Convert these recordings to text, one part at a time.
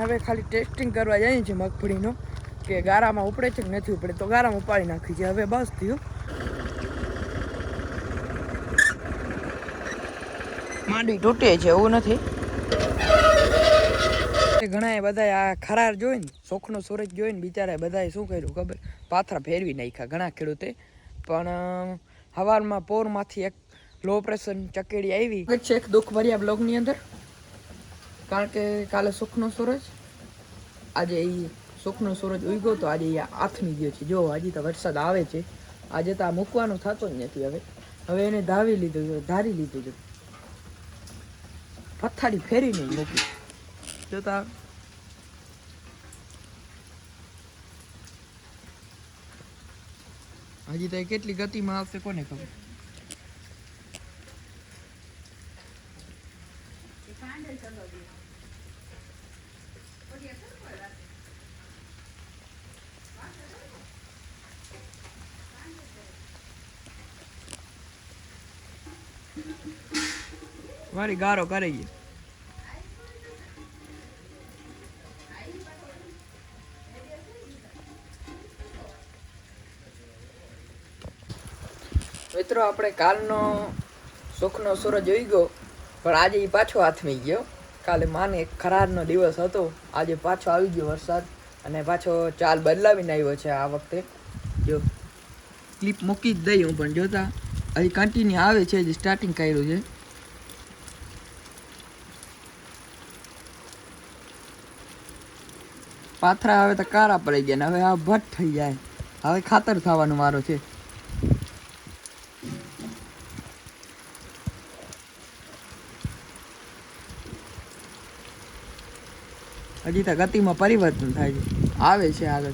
હવે ખાલી ટેસ્ટિંગ કરવા જઈએ છીએ મગફળીનો, કે ગારામાં ઉપડે છે કે નથી ઉપડે, તો ગારામાં ઉપાડી નાખી છે. હવે બસ થયું. માંડી તૂટે છે, એવું નથી. ઘણા બધા આ ખરાર જોઈને સૂરજ જોઈને બિચારા બધાએ શું કર્યું ખબર? પાથરા ફેરવી નાખ્યા ઘણા ખેડૂતે. પણ હવારમાં પોરમાંથી એક લો પ્રેશર ચકેડી આવી. છે એક દુઃખ ભર્યા બ્લોગની અંદર કારણ કે કાલે સુખનો સૂરજ. આજે એ સુખનો સૂરજ ઉગ્યો તો આજે એ આથમી ગયો છે. જો, હજી તો વરસાદ આવે છે. આજે તો આ મૂકવાનું થતો જ નથી હવે. હવે એને ધાવી લીધું છે ધારી લીધું છે. પથારી ફેરીને મૂકી. જોતા હજી તો એ કેટલી ગતિમાં આવશે કોને ખબર? મારી ગારો કરે ગઈ. મિત્રો, આપણે કાલનો સુખનો સૂરજ જોઈ ગયો પણ આજે એ પાછો હાથમી ગયો. કાલે માને એક ખરારનો દિવસ હતો. આજે પાછો આવી ગયો વરસાદ અને પાછો ચાલ બદલાવીને આવ્યો છે આ વખતે. જો ક્લિપ મૂકી જ દઈ હું પણ જોતા. હજી કન્ટિન્યુ આવે છે જે સ્ટાર્ટિંગ કર્યું છે. પાથરા હવે તો કારા પડી ગયા ને હવે આ ભટ્ટ થઈ જાય. હવે ખાતર થવાનો મારો છે. હજી તો ગતિમાં પરિવર્તન થાય છે. આવે છે આગળ.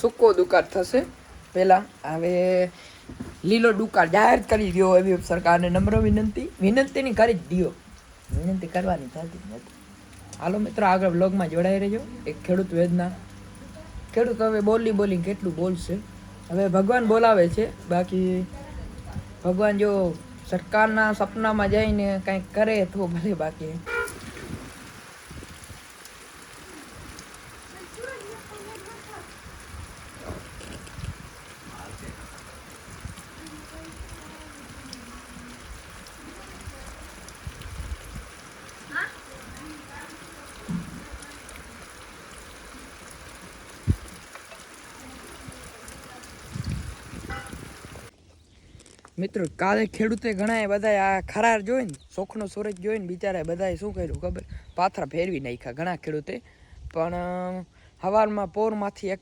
સૂકો દુકાળ થશે. પહેલાં હવે લીલો દુકાળ જાહેર કરી દો એવી સરકારને નમ્ર વિનંતી. વિનંતીની કરી જ દો વિનંતી કરવાની થતી નથી. હાલો મિત્રો, આગળ બ્લોગમાં જોડાઈ રહેજો. એક ખેડૂત વેદના. ખેડૂત હવે બોલી બોલી કેટલું બોલશે. હવે ભગવાન બોલાવે છે. બાકી ભગવાન જો સરકારના સપનામાં જઈને કંઈક કરે તો ભલે બાકી. મિત્રો, કાલે ખેડૂતે ઘણા બધા આ ખરાર જોઈને, શોખનો સૂરજ જોઈને બિચારા બધાએ શું કર્યું ખબર? પાથરા ફેરવી નાખ્યા ઘણા ખેડૂતે. પણ હવારમાં પોરમાંથી એક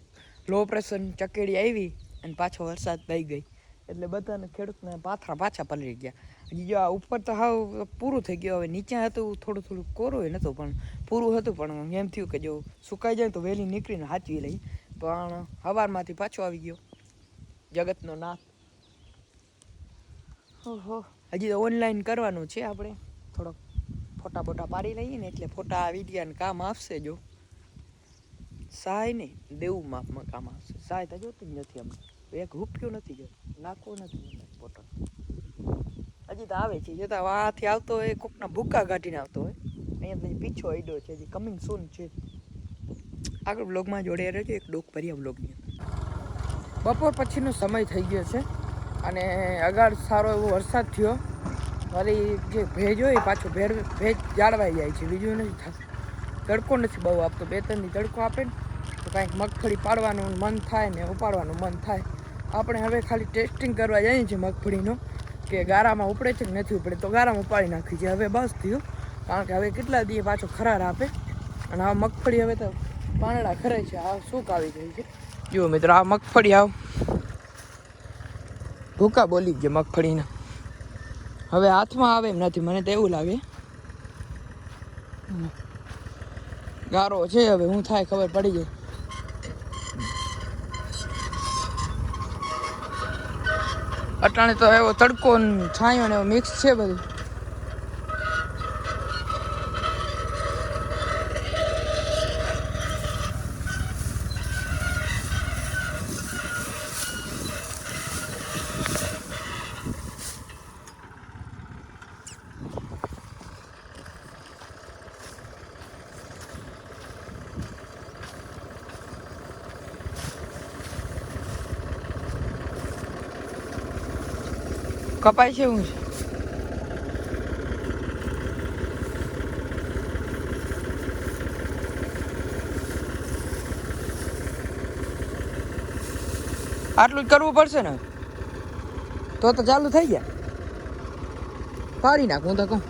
લો પ્રેશર ચકેડી આવી અને પાછો વરસાદ થઈ ગઈ. એટલે બધાને ખેડૂતને પાથરા પાછા પલળી ગયા. હજી જો આ ઉપર તો હાવ પૂરું થઈ ગયું. હવે નીચે હતું, થોડું થોડું કોરું નહોતું પણ પૂરું હતું, પણ એમ થયું કે જો સુકાઈ જાય તો વહેલી નીકળીને હાચવી લઈ. પણ હવારમાંથી પાછો આવી ગયો. જગતનો નાથ હજી તો ઓનલાઈન કરવાનું છે આપણે. થોડોક ફોટા બોટા પાડી લઈએ ને એટલે ફોટા વિડીયાને કામ આવશે જો. સહાય નહીં, દેવું માપમાં કામ આવશે. સહાય તો જોતું જ નથી અમને. એક હુપક્યું નથી જો નાખવો નથી ફોટો હજી તો આવે છે. જોતા વાથી આવતો હોય, કોકના ભૂકા કાઢીને આવતો હોય. અહીંયા તો પીછો આઈડો છે. હજી કમિંગ સૂન છે. આગળ બ્લોગમાં જોડે રહેજો. એક ડોક ભર્યા બ્લોગની બપોર પછીનો સમય થઈ ગયો છે. અને અગાડ સારો એવો વરસાદ થયો. વળી જે ભેજ હોય પાછો ભેર, ભેજ જાળવાઈ જાય છે. બીજું નથી થતું. તડકો નથી બહુ આપતો. બે ત્રણ તડકો આપે ને, તો કાંઈક મગફળી પાડવાનું મન થાય ને ઉપાડવાનું મન થાય. આપણે હવે ખાલી ટેસ્ટિંગ કરવા જઈએ છીએ મગફળીનો, કે ગારામાં ઉપડે છે કે નથી ઉપડે. તો ગારામાં ઉપાડી નાખી છે. હવે બસ થયું. કારણ કે હવે કેટલા દિવસ પાછો ખરાર આપે. અને આ મગફળી હવે તો પાંદડા ખરે છે. આ સૂક આવી ગઈ છે. જુઓ મિત્રો, આ મગફળી આવ. ભૂકા બોલી ગયા મગફળીના. હવે હાથમાં આવે એમ નથી, મને તો એવું લાગે. ગારો છે હવે, હું થાય ખબર પડી જાય. અટાણે તો એવો તડકો છાંયો ને એવું મિક્સ છે બધું. કપાય છે એવું છે આટલું જ કરવું પડશે ને? તો તો ચાલુ થઈ ગયા. પાડી નાખ, હું તો કહું.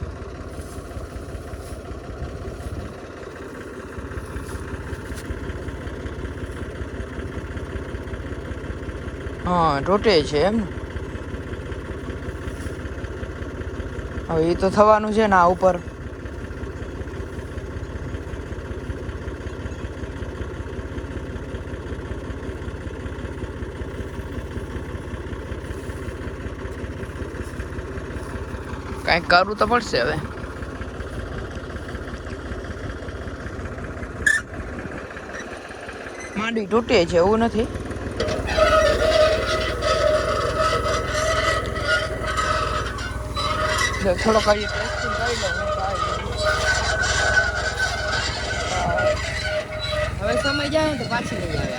હા, રોટે છે એમ ને? હવે એ તો થવાનું છે ને આ ઉપર. કાંઈક કરવું તો પડશે હવે. માંડી તૂટે છે, એવું નથી. જો થોડો કરીએ. ટેસ્ટિંગ કરી લઉં હવે સમય જાય ને તો પાછી નહીં આવે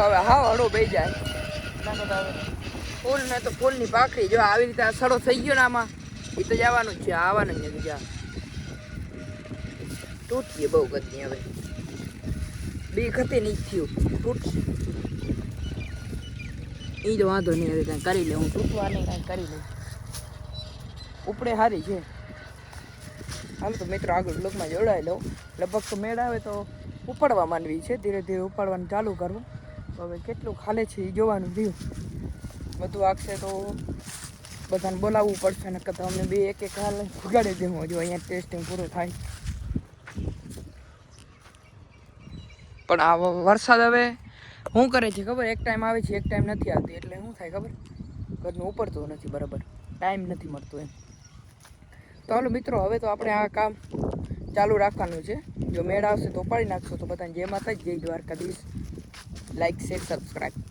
આ હવે હાવ હળો બે જાય. ફૂલ ને તો ફૂલની પાકડી જો આવી રીતે સડો થઈ ગયો ને આમાં એ તો જવાનું જ છે આવવાનું જ નથી જા. તૂટીએ બહુ ગતી હવે. બી ખતે નહીં થયું. તૂટશે. એ જ વાંધો નહીં, હવે કાંઈ કરી લે હું તૂટવા નહીં કાંઈ કરી લઉં ઉપડે સારી છે. હાલ તો મિત્રો આગળ લોકમાં જોડાઈ લઉં. લગભગ તો મેળ આવે તો ઉપાડવા માંડવી છે. ધીરે ધીરે ઉપાડવાનું ચાલુ કરવું. તો હવે કેટલું ખાલે છે એ જોવાનું રહ્યું. બધું આગશે તો બધાને બોલાવવું પડશે, નકર તો અમે બે એક એક હાલ ઉગાડી દેવું જો અહીંયા ટેસ્ટિંગ પૂરું થાય. પણ આ વરસાદ હવે શું કરે છે ખબર? એક ટાઈમ આવે છે, એક ટાઈમ નથી આવતી. એટલે શું થાય ખબર? ઘરનું ઉપડતું નથી, બરાબર. ટાઈમ નથી મળતો એમ. તો હાલો મિત્રો, હવે તો આપણે આ કામ ચાલુ રાખવાનું છે. જો મેળ આવશે તો ઉપાડી નાખશો તો બધાને જય માતા જય દ્વારકાધીશ. Like share subscribe